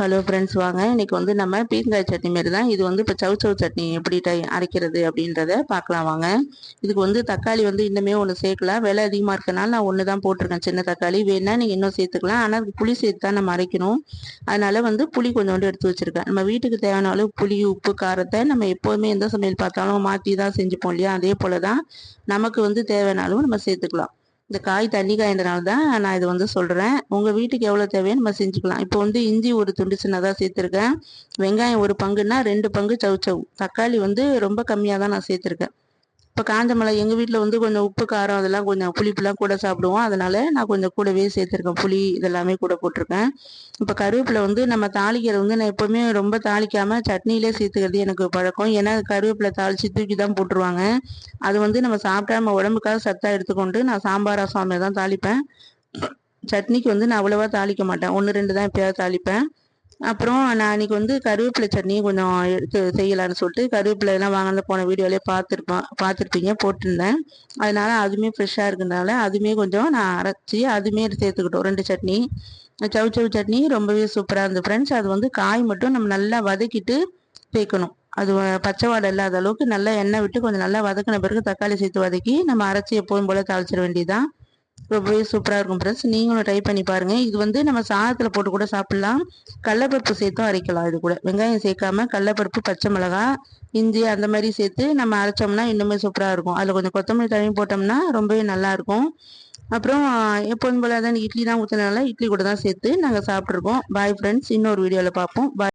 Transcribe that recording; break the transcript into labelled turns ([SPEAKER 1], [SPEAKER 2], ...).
[SPEAKER 1] Hello friends வாங்க. இன்னைக்கு வந்து நம்ம பீங்காய் சட்னி மாரி தான். இது வந்து இப்போ சவு சவு சட்னி எப்படி டை அரைக்கிறது அப்படின்றத பார்க்கலாம் வாங்க. இதுக்கு வந்து தக்காளி வந்து இன்னுமே ஒன்று சேர்க்கலாம் விலை அதிகமாக இருக்கனால நான் ஒன்று தான் போட்டிருக்கேன். சின்ன தக்காளி. வேணால் நீங்கள் இன்னும் சேர்த்துக்கலாம். ஆனால் அதுக்கு புளி சேர்த்து தான் நம்ம அரைக்கணும். அதனால் வந்து புளி கொஞ்சோண்டு எடுத்து வச்சிருக்கேன். நம்ம வீட்டுக்கு தேவையான அளவு புளி உப்பு காரத்தை நம்ம எப்போதுமே எந்த சமையல் பார்த்தாலும் மாற்றி தான் செஞ்சுப்போம் இல்லையா? அதே போல் தான் நமக்கு வந்து தேவையான அளவு நம்ம சேர்த்துக்கலாம். இந்த காய் தண்ணி காய்ன்றனால தான் நான் இது வந்து சொல்கிறேன் உங்கள் வீட்டுக்கு எவ்வளோ தேவையோ நம்ம செஞ்சுக்கலாம். இப்போ வந்து இஞ்சி ஒரு துண்டு சின்னதாக சேர்த்துருக்கேன். வெங்காயம் ஒரு பங்குன்னா ரெண்டு பங்கு சவு சவு. தக்காளி வந்து ரொம்ப கம்மியாக தான் நான் சேர்த்துருக்கேன். இப்போ காஞ்ச மிளகா எங்கள் வீட்டில் வந்து கொஞ்சம் உப்பு காரம் அதெல்லாம் கொஞ்சம் புளிப்புலாம் கூட சாப்பிடுவோம். அதனால நான் கொஞ்சம் கூடவே சேர்த்துருக்கேன். புளி இதெல்லாமே கூட போட்டிருக்கேன். இப்போ கருவேப்பிலை வந்து நம்ம தாளிக்கிறது வந்து நான் எப்போவுமே ரொம்ப தாளிக்காமல் சட்னியிலே சேர்த்துக்கிறது எனக்கு பழக்கம். ஏன்னா கருவேப்பிலை தாளித்து தூக்கி தான் போட்டுருவாங்க. அது வந்து நம்ம சாப்பிட்டா நம்ம உடம்புக்காக சத்தாக எடுத்துக்கொண்டு நான் சாம்பார் சாமியை தான் தாளிப்பேன். சட்னிக்கு வந்து நான் அவ்வளோவா தாளிக்க மாட்டேன். ஒன்று ரெண்டு தான் எப்பயாவது தாளிப்பேன். அப்புறம் நான் அன்றைக்கி வந்து கருவேப்பிலை சட்னி கொஞ்சம் எடுத்து செய்யலான்னு சொல்லிட்டு கருவேப்பிலை எல்லாம் வாங்கின போன வீடியோலேயே பார்த்துருப்பேன் பார்த்துருப்பீங்க போட்டிருந்தேன். அதனால அதுவுமே ஃப்ரெஷ்ஷாக இருக்கிறதுனால அதுவுமே கொஞ்சம் நான் அரைச்சி அதுவுமே சேர்த்துக்கிட்டோம். ரெண்டு சட்னி சவு சவு சட்னி ரொம்பவே சூப்பராக இருந்தது ஃப்ரெண்ட்ஸ் அது வந்து காய் மட்டும் நம்ம நல்லா வதக்கிட்டு சேர்க்கணும் அது பச்சை வாடை இல்லாத அளவுக்கு நல்லா எண்ணெய் விட்டு கொஞ்சம் நல்லா வதக்கின பிறகு தக்காளி சேர்த்து வதக்கி நம்ம அரைச்சி எப்போதும் போல் தாளிச்சிட வேண்டியதான் ரொம்பவே சூப்பராக இருக்கும் ஃப்ரெண்ட்ஸ் நீங்களும் ட்ரை பண்ணி பாருங்கள் இது வந்து நம்ம சாதத்தில் போட்டு கூட சாப்பிட்லாம். கடலப்பருப்பு சேர்த்தும் அரைக்கலாம் இது கூட. வெங்காயம் சேர்க்காம கடலப்பருப்பு பச்சை மிளகா இஞ்சி அந்த மாதிரி சேர்த்து நம்ம அரைச்சோம்னா இன்னுமே சூப்பராக இருக்கும். அதில் கொஞ்சம் கொத்தமல்லி தண்ணி போட்டோம்னா ரொம்பவே நல்லாயிருக்கும் அப்புறம் எப்போதும் போல தான் இட்லி தான் ஊற்றினால இட்லி கூட தான் சேர்த்து நாங்கள் சாப்பிட்ருக்கோம் பாய் ஃப்ரெண்ட்ஸ் இன்னொரு வீடியோவில் பார்ப்போம் பாய்